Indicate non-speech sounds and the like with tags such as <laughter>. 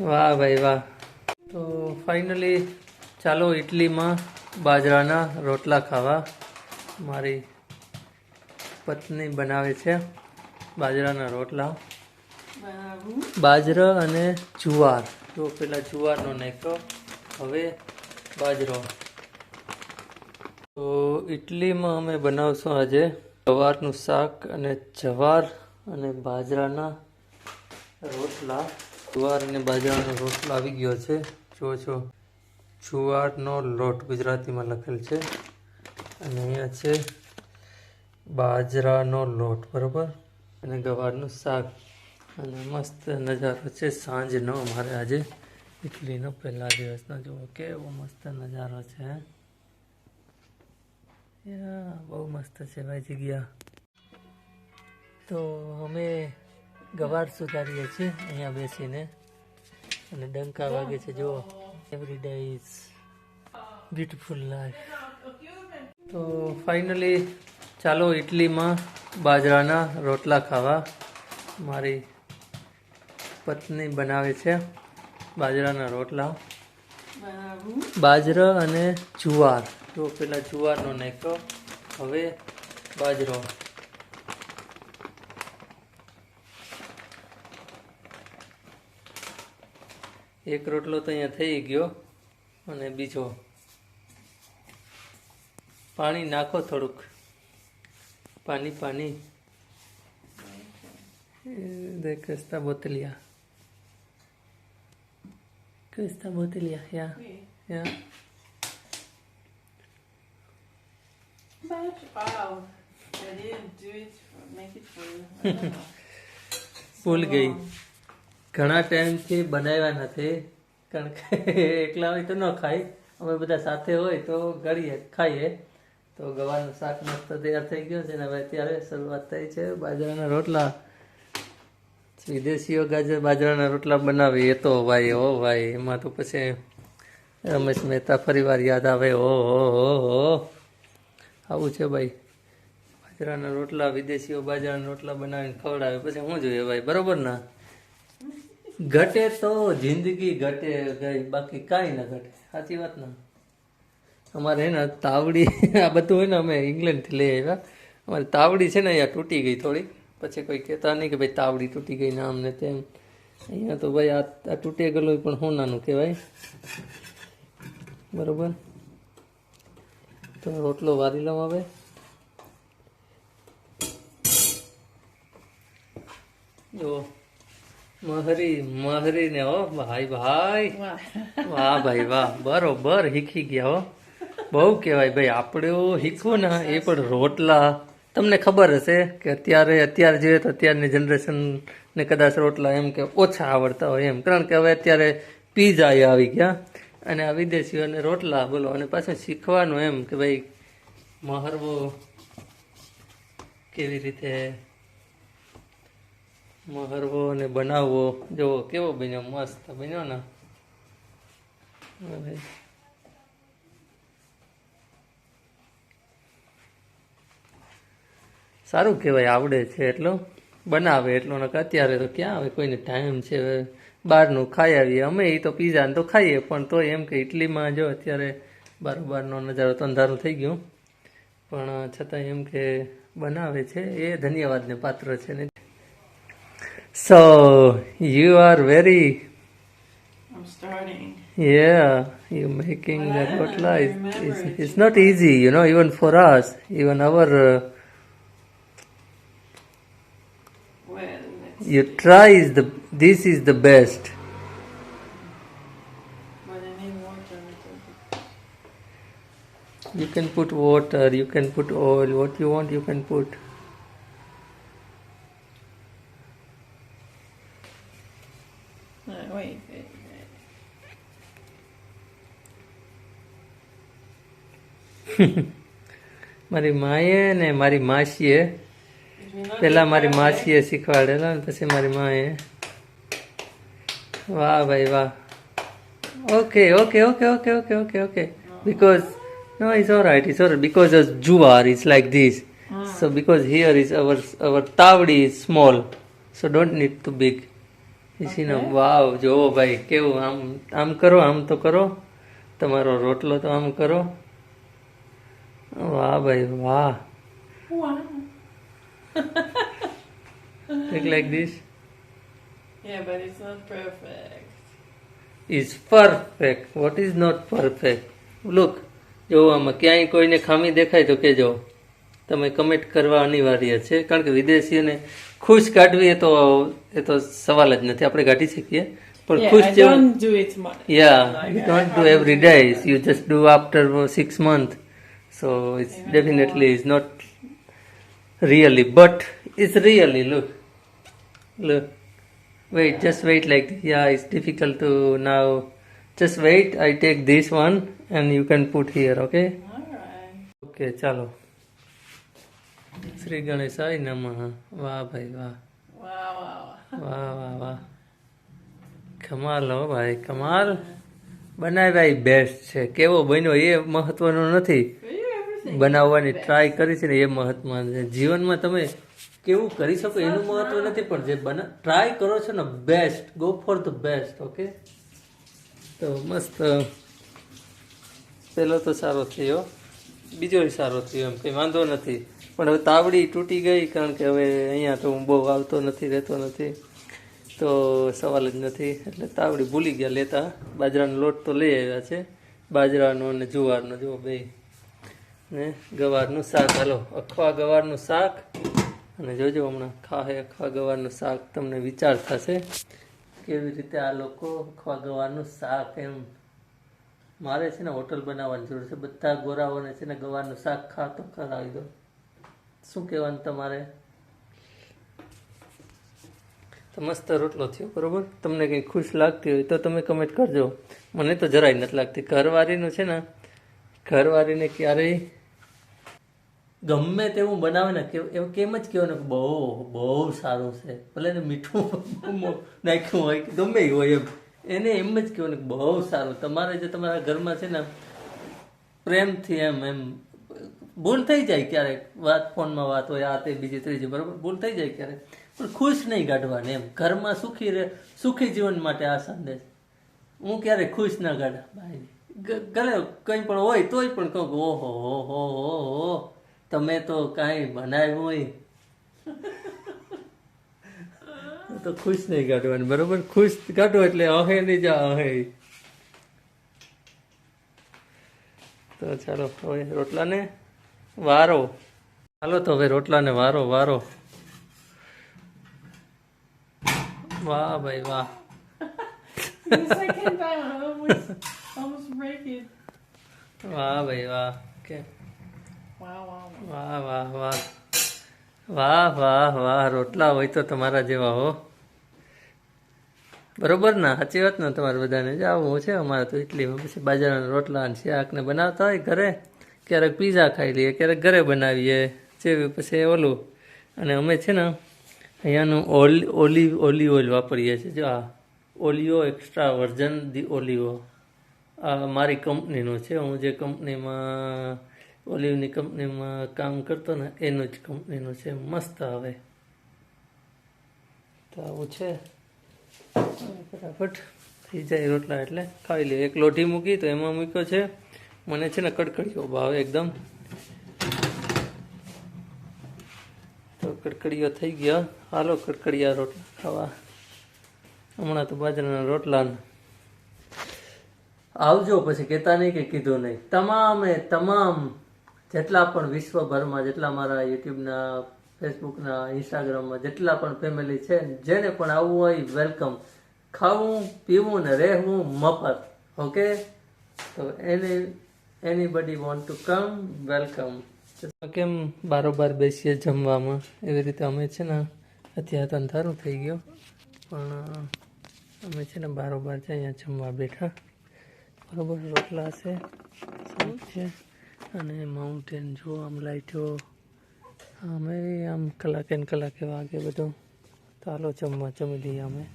વાહ ભાઈ વાહ. તો ફાઇનલી ચાલો ઇટલીમાં બાજરાના રોટલા ખાવા. મારી પત્ની બનાવે છે બાજરાના રોટલા. બાજરા અને જુવાર. તો પેલા જુવારનો નાખ્યો. હવે બાજરો. તો ઇટલીમાં અમે બનાવશું આજે જવારનું શાક અને જવાર અને બાજરાના રોટલા. જુવાર અને બાજરાનો રોટલો આવી ગયો છે. જો છો. જુવારનો લોટ ગુજરાતીમાં લખેલ છે. અને અહીંયા છે બાજરાનો લોટ, બરોબર? અને ગવારનું શાક. અને મસ્ત નજારો છે. સાંજનો અમારે આજે ઇટલીનો પહેલા દિવસનો. જુઓ, કેવો મસ્ત નજારો છે બહુ મસ્ત છે ભાઈ જગ્યા તો અમે ગવાર સુધારીએ છીએ, અહીંયા બેસીને. અને ડંકા વાગે છે, જુઓ. Every day is beautiful life તો ફાઇનલી ચાલો ઇટલીમાં બાજરાના રોટલા ખાવા. મારી પત્ની બનાવે છે બાજરાના રોટલા. બાજરા અને જુવાર. જો પેલા જુવારનો નાખ્યો, હવે બાજરો. એક રોટલો તો અહીંયા થઈ ગયો અને બીજો પાણી નાખો થોડુંક પાણી પાણી it for you. I don't know. ભૂલ ગઈ ઘણા ટાઈમથી બનાવ્યા નથી, કારણ કે <laughs> એકલા હોય તો ન ખાય. અમે બધા સાથે હોય તો ગળીએ, ખાઈએ. તો ગવાનું શાક મસ્ત તૈયાર થઈ ગયો છે ને હવે અત્યારે શરૂઆત થઈ છે બાજરાના રોટલા. વિદેશીઓ ગાજર બાજરાના રોટલા બનાવી, એ તો ભાઈ, ઓ ભાઈ, એમાં તો પછી રમેશ મહેતા ફરીવાર યાદ આવે, ઓ હો હો હો આવું છે ભાઈ. બાજરાના રોટલા, વિદેશીઓ બાજરાના રોટલા બનાવીને ખવડાવે, પછી શું જોઈએ ભાઈ, બરોબર ના? ઘટે તો જિંદગી ઘટે ગઈ બાકી કાંઈ ના ઘટે. સાચી વાત ના? અમારે હે ને તાવડી, <laughs> આ બધું હોય ને અમે ઇંગ્લેન્ડથી લઈ આવ્યા. અમારી તાવડી છે ને અહીંયા તૂટી ગઈ થોડી. પછી કોઈ કહેતા નહીં કે ભાઈ તાવડી તૂટી ગઈ ને આમ ને તેમ. અહીંયા તો ભાઈ આ આ તૂટી ગયેલું પણ હું નાનું કહેવાય? બરોબર? તો રોટલો વારી લઉં હવે. જો મહરી મહરી ને હો, ભાઈ ભાઈ. વાહ ભાઈ, વાહ. બરોબર, શીખી ગયા હો. બહુ કહેવાય, ભાઈ, આપણે શીખવું ને એ પણ રોટલા. તમને ખબર હશે કે અત્યારે અત્યારે જોઈએ તો અત્યારની જનરેશનને કદાચ રોટલા એમ કે ઓછા આવડતા હોય એમ. કારણ કે હવે અત્યારે પીઝા આવી ગયા અને આ વિદેશીઓને રોટલા બોલો અને પાછું શીખવાનું એમ કે ભાઈ, મહરવો કેવી રીતે મહરવો અને બનાવવો. જો કેવો બન્યો, મસ્ત બન્યો ને. સારું કહેવાય, આવડે છે એટલો. બનાવે એટલો, નકર અત્યારે તો ક્યાં આવે, કોઈને ટાઈમ છે. બહારનું ખાઈ આવીએ. અમે એ તો પીઝાને તો ખાઈએ, પણ તો એમ કે ઇડલીમાં જો અત્યારે બારોબારનો નજારો તો અંધારું થઈ ગયું. પણ છતાં એમ કે બનાવે છે, એ ધન્યવાદને પાત્ર છે. ને So you are very. I'm starting. Yeah, you're making well, that what life. It's, it. it's, not easy, you know, even for us, even our. Uh, well, you try is the this is the best. You can put water, you can put oil, what you want you can put. મારી માએ ને મારી માસીએ પહેલા મારી માસીએ શીખવાડેલા ને પછી મારી માએ વાહ ભાઈ વાહ okay okay okay okay okay okay okay no it's all right it's all right because as juar is like this so because here is our our tavdi is small so don't need too big ઈસીનો wow જોવો ભાઈ કેવું આમ આમ કરો આમ તો કરો તમારો રોટલો તો આમ કરો વાહ ભાઈ વાહ Wow. Look like this Yeah, but it's not perfect. is perfect. What is not perfect? Look, જો આમાં ક્યાંય કોઈને ખામી દેખાય તો કહેજો તમે કમેન્ટ કરવા અનિવાર્ય છે કારણ કે વિદેશીઓને ખુશ કાઢવી એ તો એ તો સવાલ જ નથી આપણે કાઢી શકીએ પણ ખુશ જેવું don't do it much. Yeah, Like, you I don't do have every So it's definitely it's not really, but it's really look, look. Wait, just wait like. Yeah, it's difficult to now. Just wait. I take this one and you can put here. Okay. Alright. Okay, Chalo. Shri ગણેશાય નમઃ વાહ ભાઈ વાહ wow. વાહ વાહ વાહ કમાલ હો ભાઈ કમાલ બનાવ્યા બેસ્ટ છે કેવો બન્યો એ મહત્વનો નથી. બનાવવાની ટ્રાય કરી છે ને એ મહત્વ જીવનમાં તમે કેવું કરી શકો એનું મહત્વ નથી પણ જે બના ટ્રાય કરો છો ને best go for the best okay તો મસ્ત. પહેલો તો સારો થયો. બીજો સારો થયો એમ કંઈ વાંધો નથી. પણ હવે તાવડી તૂટી ગઈ કારણ કે હવે અહીંયા તો હું બહુ આવતો નથી રહેતો નથી. તો સવાલ જ નથી એટલે તાવડી ભૂલી ગયા લેતા. બાજરાનો લોટ તો લઈ આવ્યા છે. બાજરાનો અને જુવારનો જુઓ બે ને ગવારનું શાક. હાલો, અખવા ગવારનું શાક. અને જોજો હમણાં ખાહે અખવા ગવારનું શાક. તમને વિચાર થશે કેવી રીતે આ લોકો અખવા ગવારનું શાક એમ મારે છે ને હોટલ બનાવવાની જરૂર છે. બધા ગોરાઓને છે ને ગવારનું શાક ખા તો કરાવી દો. શું કહેવાનું તમારે? તો મસ્ત રોટલો થયો, બરાબર? તમને કંઈ ખુશ લાગતી હોય તો તમે કમેન્ટ કરજો. મને તો જરાય નથી લાગતી. ઘરવાળીનું છે ને, ઘરવાળીને ક્યારેય ગમે તેવું બનાવે ને કે એવું કેમ જ કહેવાય કે બહુ બહુ સારું છે. ભલે ને મીઠું <laughs> નાખ્યું હોય કે ગમે હોય એમ. એને એમ જ કહેવાય ને બહુ સારું. તમારે જે તમારા ઘરમાં છે ને પ્રેમથી એમ એમ ભૂલ થઈ જાય ક્યારેક. વાત ફોનમાં વાત હોય, આ તે બીજી, ત્રીજી, બરાબર? ભૂલ થઈ જાય ક્યારેક. પણ ખુશ નહીં કાઢવાની એમ. ઘરમાં સુખી રહે સુખી જીવન માટે આ સંદેશ. હું ક્યારેય ખુશ ના કાઢા ભાઈ, ગ- કંઈ પણ હોય તોય પણ કહું ઓહો હો હો હો. તમે તો કાંઈ બનાવ્યું તો ખુશ નહીં કાઢવાનું બરોબર ખુશ કાઢો એટલે અહે નહીં જા અહે. તો ચાલો હવે રોટલાને વારો. ચાલો તો હવે રોટલાને વારો વારો. વાહ ભાઈ વાહ. વાહ ભાઈ વાહ. કે. વાહ વાહ વાહ. વાહ વાહ વાહ. રોટલા હોય તો તમારા જેવા હો. બરોબર ના? સાચી વાત ને તમારે બધાને? જ આવું છે અમારે તો ઇડલી પછી બાજરાના રોટલા અને શાક ને બનાવતા હોય ઘરે. ક્યારેક પીઝા ખાઈ લઈએ, ક્યારેક ઘરે બનાવીએ. જેવી પછી ઓલું. અને અમે છે ને અહીંયાનું ઓલી, ઓલિવ ઓલિવ ઓઇલ વાપરીએ છીએ. જો આ Oleo extra version the Olivo. આ મારી કંપનીનું છે. હું જે કંપનીમાં ઓલિવની કંપનીમાં કામ કરતો ને, એનું જ કંપનીનું છે. મસ્ત આવે. તો આવું છે. ફટાફટ. થઈ જાય રોટલા એટલે. ખાઈ લે એક લોઢી મૂકી, તો એમાં મૂક્યો છે. મને છે ને કડકડીઓ ભાવે એકદમ. તો કડકડીઓ થઈ ગયા. હાલો કડકડિયા રોટલા ખાવા. હમણાં તો બાજરાના રોટલા આવજો, પછી કહેતા નહીં કે કીધું નહીં. તમામે, તમામ. જેટલા પણ વિશ્વભરમાં, જેટલા મારા યુટ્યુબના, ફેસબુકના, ઇન્સ્ટાગ્રામમાં, જેટલા પણ ફેમિલી છે, જેને પણ આવવું હોય વેલકમ ખાવું, પીવું ને રહેવું મફત. ઓકે તો એની એની બડી વોન્ટ ટુ કમ વેલકમ કેમ બારોબાર બેસીએ જમવામાં? એવી રીતે અમે છે ને, અત્યારે તો અંધારું થઈ ગયો. પણ, અમે છે ને બારોબાર છે અહીંયા જમવા બેઠા. બરોબર, રોટલા છે શું છે. અને માઉન્ટેન જો આમ લાઈટો અમે આમ કલાકે ને કલાકે વાગે બધું. ચાલો જમવા જમી લઈએ અમે.